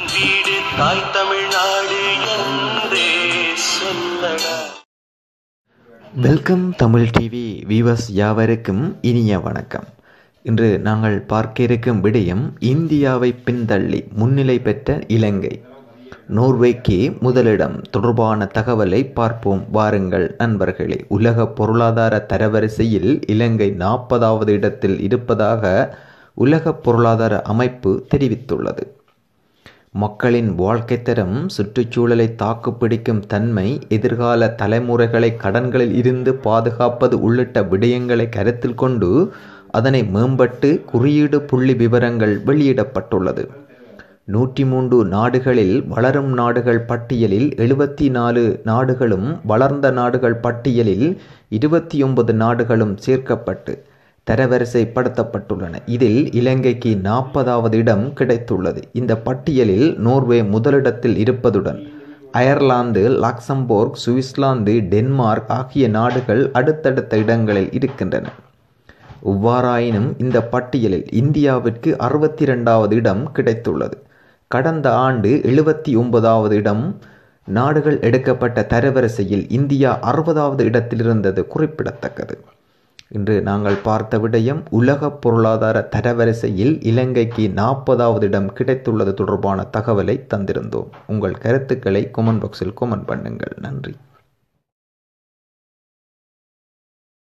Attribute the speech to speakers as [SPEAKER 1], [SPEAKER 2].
[SPEAKER 1] வீடு தாய் தமிழ்நாடு என்றே சொல்லடா.
[SPEAKER 2] வெல்கம் தமிழ் டிவி வீவர்ஸ் யாவருக்கும் இனிய வணக்கம். இன்று நாங்கள் பார்க்க இருக்கும் விடயம் இந்தியாவை பின்தள்ளி முன்னிலை பெற்ற இலங்கை. நோர்வேக்கு முதலிடம் தொடர்பான தகவலை பார்ப்போம். வாருங்கள் நண்பர்களே உலக பொருளாதார தரவரிசையில் இலங்கை நாற்பதாவது இடத்தில் இருப்பதாக உலக பொருளாதார அமைப்பு தெரிவித்துள்ளது. மக்களின் வாழ்க்கைத்தரம் சுற்றுச்சூழலை தாக்குப்பிடிக்கும் தன்மை எதிர்கால தலைமுறைகளை கடன்களில் இருந்து பாதுகாப்பது உள்ளிட்ட விடயங்களை கருத்தில் கொண்டு அதனை மேம்பட்டு குறியீடு புள்ளி விவரங்கள் வெளியிடப்பட்டுள்ளது. நூற்றி மூன்று நாடுகளில் வளரும் நாடுகள் பட்டியலில் எழுபத்தி நாலு நாடுகளும் வளர்ந்த நாடுகள் பட்டியலில் இருபத்தி ஒன்பது நாடுகளும் சேர்க்கப்பட்டு தரவரிசைப்படுத்தப்பட்டுள்ளன. இதில் இலங்கைக்கு நாற்பதாவது இடம் கிடைத்துள்ளது. இந்த பட்டியலில் நோர்வே முதலிடத்தில் இருப்பதுடன் அயர்லாந்து லக்சம்பர்க் சுவிஸ்லாந்து டென்மார்க் ஆகிய நாடுகள் அடுத்தடுத்த இடங்களில் இருக்கின்றன. ஒவ்வாறாயினும் இந்த பட்டியலில் இந்தியாவிற்கு அறுபத்தி ரெண்டாவது இடம் கிடைத்துள்ளது. கடந்த ஆண்டு எழுபத்தி ஒன்பதாவது இடம் நாடுகள் எடுக்கப்பட்ட தரவரிசையில் இந்தியா அறுபதாவது இடத்தில் இருந்தது குறிப்பிடத்தக்கது. இன்று நாங்கள் பார்த்த விடயம் உலக பொருளாதார தரவரிசையில் இலங்கைக்கு நாற்பதாவது இடம் கிடைத்துள்ளது தொடர்பான தகவலை தந்திருந்தோம். உங்கள் கருத்துக்களை கொமெண்ட் பாக்ஸில் கொமெண்ட் பண்ணுங்கள். நன்றி.